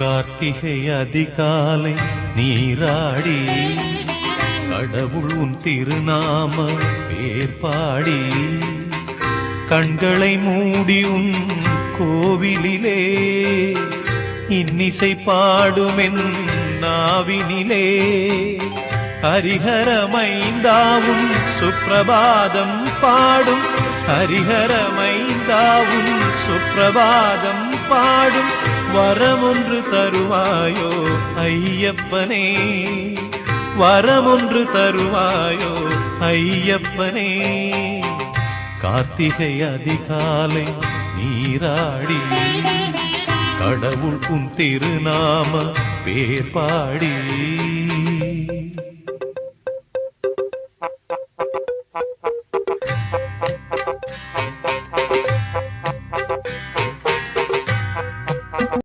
கார்த்திகை அதிகாலை நீராடி கடவுள் உன் திருநாம பேர்பாடி கண்களை மூடி உன் கோவிலிலே இன்னிசை பாடுமென் நாவினிலே. ஹரிஹரமைந்தாவும் சுப்பிரபாதம் பாடும் ஹரிஹரமைந்தாவும் சுப்பிரபாதம் பாடும். வரமொன்று தருவாயோ ஐயப்பனே? வரமொன்று தருவாயோ ஐயப்பனே? கார்த்திகை அதிகாலை நீராடி கடவுள் உன் திருநாம பேர்பாடி